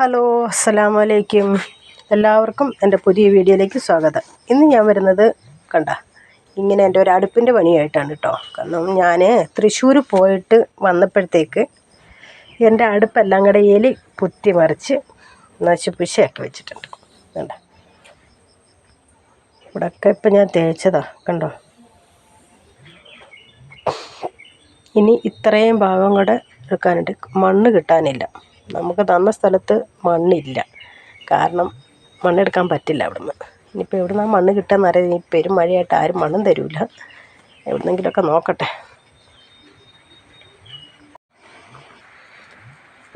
Hello അസ്സലാമു വലൈക്കും എല്ലാവർക്കും എന്റെ പുതിയ വീഡിയോയിലേക്ക് സ്വാഗതം. ഇന്ന് ഞാൻ വരുന്നത് കണ്ട ഇങ്ങനെ എന്റെ ഒരു അടുപ്പിന്റെ പണിയായിട്ടാണ് കേട്ടോ കാരണം ഞാൻ തൃശ്ശൂർ പോയിട്ട് വന്നപ്പോഴത്തേക്ക് എന്റെ അടുപ്പെല്ലാം കൂടെ എലി കുത്തി മറിച്ച് നശിപ്പിച്ചൊക്കെ വെച്ചിട്ടുണ്ട്. കണ്ട. ഇവിടെയൊക്കെ ഇപ്പം ഞാൻ തേച്ചതാ കണ്ടോ? ഇനി ഇത്രയും ഭാഗം കൂടെ എടുക്കാനുണ്ട് മണ്ണ് കിട്ടാനില്ല. നമുക്ക് തന്ന സ്ഥലത്ത് മണ്ണില്ല. കാരണം മണ്ണെടുക്കാൻ പറ്റില്ല അവിടുന്ന്. ഇനിയിപ്പോൾ എവിടെ നിന്നാണ് മണ്ണ് കിട്ടാൻ അറിയാം. ഈ പെരും മഴയായിട്ട് ആരും മണ്ണും തരില്ല എവിടുന്നെങ്കിലുമൊക്കെ നോക്കട്ടെ.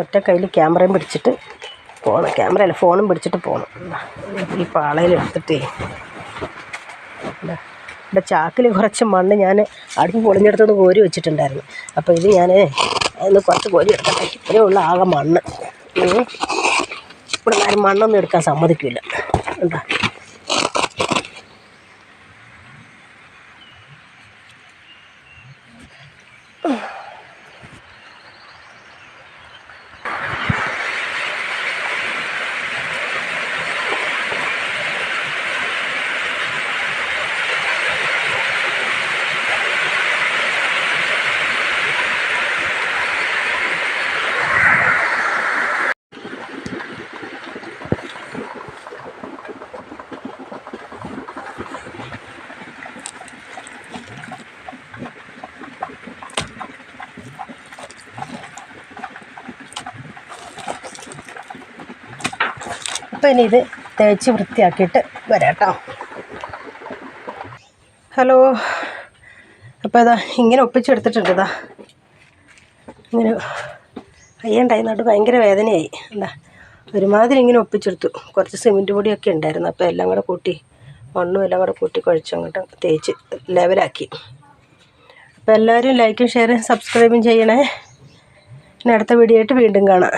ഒറ്റ കയ്യിൽ ക്യാമറയും പിടിച്ചിട്ട് പോകണം ക്യാമറയല്ല ഫോണും പിടിച്ചിട്ട് പോകണം ഈ പാളയിൽ എടുത്തിട്ടേ. ഇവിടെ ചാക്കിൽ കുറച്ച് മണ്ണ് ഞാൻ അടുപ്പ് പൊളിഞ്ഞെടുത്തത് കോരി വെച്ചിട്ടുണ്ടായിരുന്നു. അപ്പോൾ ഇത് ഞാൻ അതിന് കുറച്ച് കോരി എടുക്കട്ടെ ഇത്രയേ ഉള്ള ആകെ മണ്ണ്. ഇവിടെ ആരും മണ്ണൊന്നും എടുക്കാൻ സമ്മതിക്കില്ല എന്താ അപ്പോൾ ഇനി ഇത് തേച്ച് വൃത്തിയാക്കിയിട്ട് വരാം കേട്ടോ ഹലോ അപ്പോൾ ഇതാ ഇങ്ങനെ ഒപ്പിച്ചെടുത്തിട്ടുണ്ട് ഇതാ. ഇങ്ങനെ അയ്യണ്ടായി നട്ട് ഭയങ്കര വേദനയായി. എന്താ ഒരുമാതിരി ഇങ്ങനെ ഒപ്പിച്ചെടുത്തു. കുറച്ച് സിമെന്റ് പൊടിയൊക്കെ ഉണ്ടായിരുന്നു. അപ്പോൾ എല്ലാം കൂടെ കൂട്ടി മണ്ണും എല്ലാം കൂടെ കൂട്ടി കുഴച്ച് അങ്ങോട്ട് തേച്ച് ലെവലാക്കി. അപ്പോൾ എല്ലാവരും ലൈക്കും ഷെയറും സബ്സ്ക്രൈബും ചെയ്യണേ. ഇനി അടുത്ത വീഡിയോ ആയിട്ട് വീണ്ടും കാണാം.